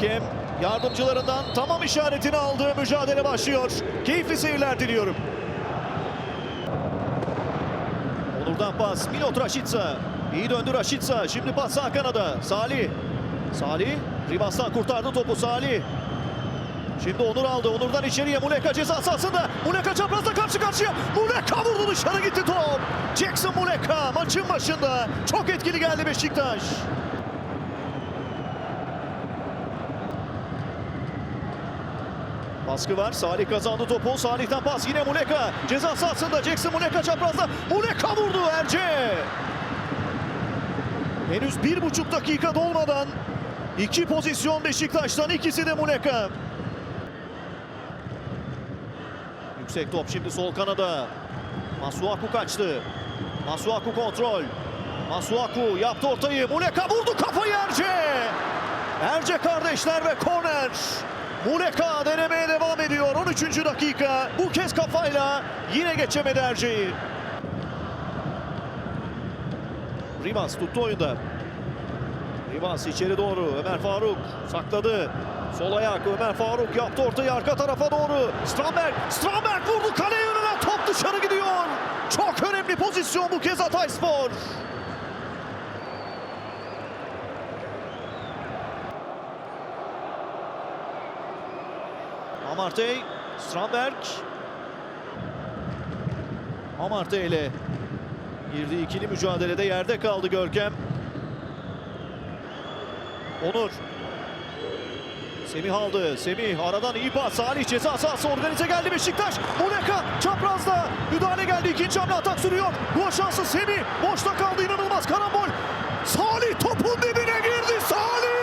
Hakem yardımcılarından tamam işaretini aldığı mücadele başlıyor. Keyifli seyirler diliyorum. Onur'dan pas. Milot Raşitsa. İyi döndü Raşitsa. Şimdi pas sağ kanada. Salih. Salih. Rivas'tan kurtardı topu Salih. Şimdi Onur aldı. Onur'dan içeriye Muleka ceza sahasında. Muleka çaprazda karşı karşıya. Muleka vurdu dışarı gitti top. Jackson Muleka maçın başında. Çok etkili geldi Beşiktaş. Baskı var. Salih kazandı topu. Salih'ten pas. Yine Muleka. Ceza sahasında. Jackson Muleka çaprazda. Muleka vurdu Erce. Henüz bir buçuk dakika dolmadan iki pozisyon Beşiktaş'tan ikisi de Muleka. Yüksek top şimdi sol kanada. Masuaku kaçtı. Masuaku kontrol. Masuaku yaptı ortayı. Muleka vurdu kafayı Erce. Erce kardeşler ve korner. Muleka denemeye devam ediyor. 13. dakika. Bu kez kafayla yine geçemedi Erce'yi. Rivas tuttu oyunda. Rivas içeri doğru. Ömer Faruk sakladı. Sol ayak Ömer Faruk yaptı ortayı arka tarafa doğru. Stramberg, Stramberg vurdu kaleye yönelen top dışarı gidiyor. Çok önemli pozisyon bu kez Hatayspor. Amartey, Stramberg. Amartey ile girdiği ikili mücadelede yerde kaldı Görkem. Onur. Semih aldı. Semih aradan iyi pas. Salih ceza sahası organize geldi Beşiktaş. Muleka çaprazda. Müdahale geldi. İkinci hamle atak sürüyor. Gol şansı Semih. Boşta kaldı inanılmaz karambol. Salih topun dibine girdi. Salih!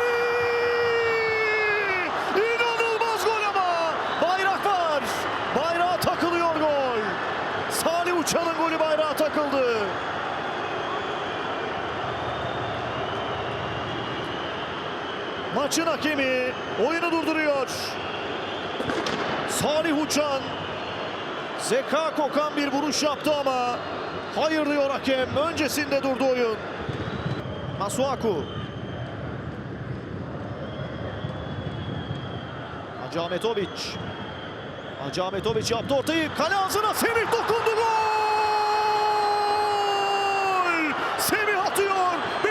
İnanılmaz gol ama. Bayrak var. Bayrağa takılıyor gol. Salih Uçan'ın golü bayrağa takıldı. Maçın hakemi oyunu durduruyor. Salih Uçan zeka kokan bir vuruş yaptı ama hayır diyor hakem. Öncesinde durdu oyun. Masuaku. Hacı Ahmetoviç. Hacı Ahmetoviç yaptı ortayı. Kale ağzına Semih dokundu gol!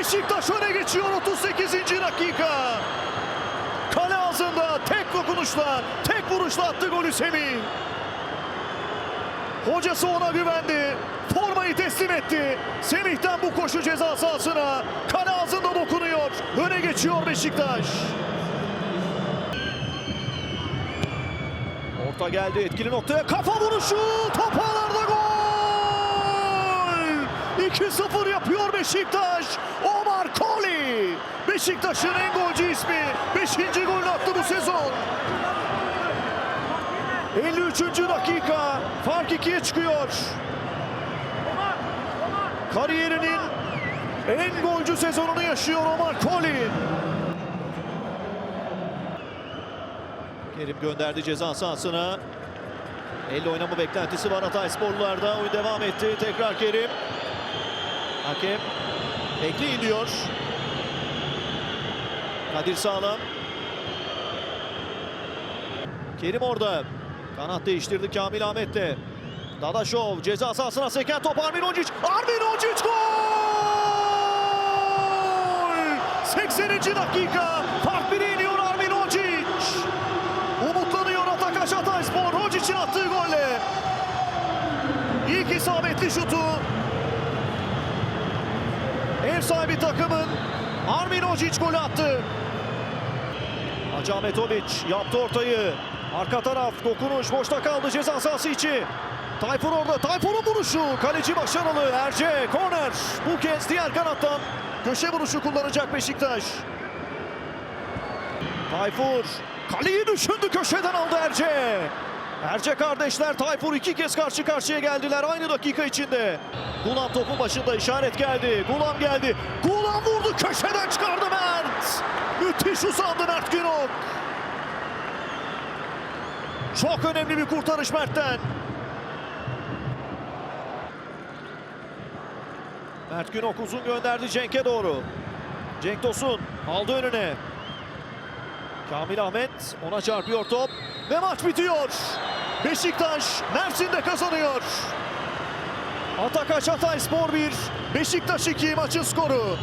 Beşiktaş öne geçiyor 38. dakika. Kale ağzında tek dokunuşla, tek vuruşla attı golü Semih. Hocası ona güvendi. Formayı teslim etti. Semih'ten bu koşu ceza sahasına. Kale ağzında dokunuyor. Öne geçiyor Beşiktaş. Orta geldi etkili noktaya. Kafa vuruşu. Top ağlarda gol. 2-0 yapıyor Beşiktaş. Omar Koli. Beşiktaş'ın en golcü ismi. 5. golünü attı bu sezon. 53. dakika. Fark 2'ye çıkıyor. Kariyerinin en golcü sezonunu yaşıyor Omar Koli. Kerim gönderdi ceza sahasına. Elle oynama beklentisi var Hatay sporlularda. Oyun devam etti. Tekrar Kerim. Hakem bekleyin diyor. Kadir Sağlam. Kerim orada. Kanat değiştirdi Kamil Ahmet'le. Dadaşov ceza sahasına seken top Armin Oncic. Armin Oncic gol! 80. dakika. Fark bire iniyor Armin Oncic. Umutlanıyor Atakaş Hatayspor. Hocic'in attığı golle. İlk isabetli şutu. Ev sahibi takımın Armin Oncic golü attı. Hacı Ahmetoviç yaptı ortayı. Arka taraf dokunuş boşta kaldı ceza sahası içi. Tayfur orada. Tayfur'un vuruşu. Kaleci başarılı. Erce korner. Bu kez diğer kanattan köşe vuruşu kullanacak Beşiktaş. Tayfur kaleyi düşündü köşeden aldı Erce. Erce kardeşler Tayfur iki kez karşı karşıya geldiler aynı dakika içinde. Gulam topun başında işaret geldi. Gulam geldi. Gulam vurdu köşeden çıkardı Mert. Müthiş uzandı Mert Günok. Çok önemli bir kurtarış Mert'ten. Mert Günok uzun gönderdi Cenk'e doğru. Cenk Tosun aldı önüne. Kamil Ahmet ona çarpıyor top ve maç bitiyor. Beşiktaş Mersin'de kazanıyor. Ataka Çatay Spor 1, Beşiktaş 2 maçın skoru.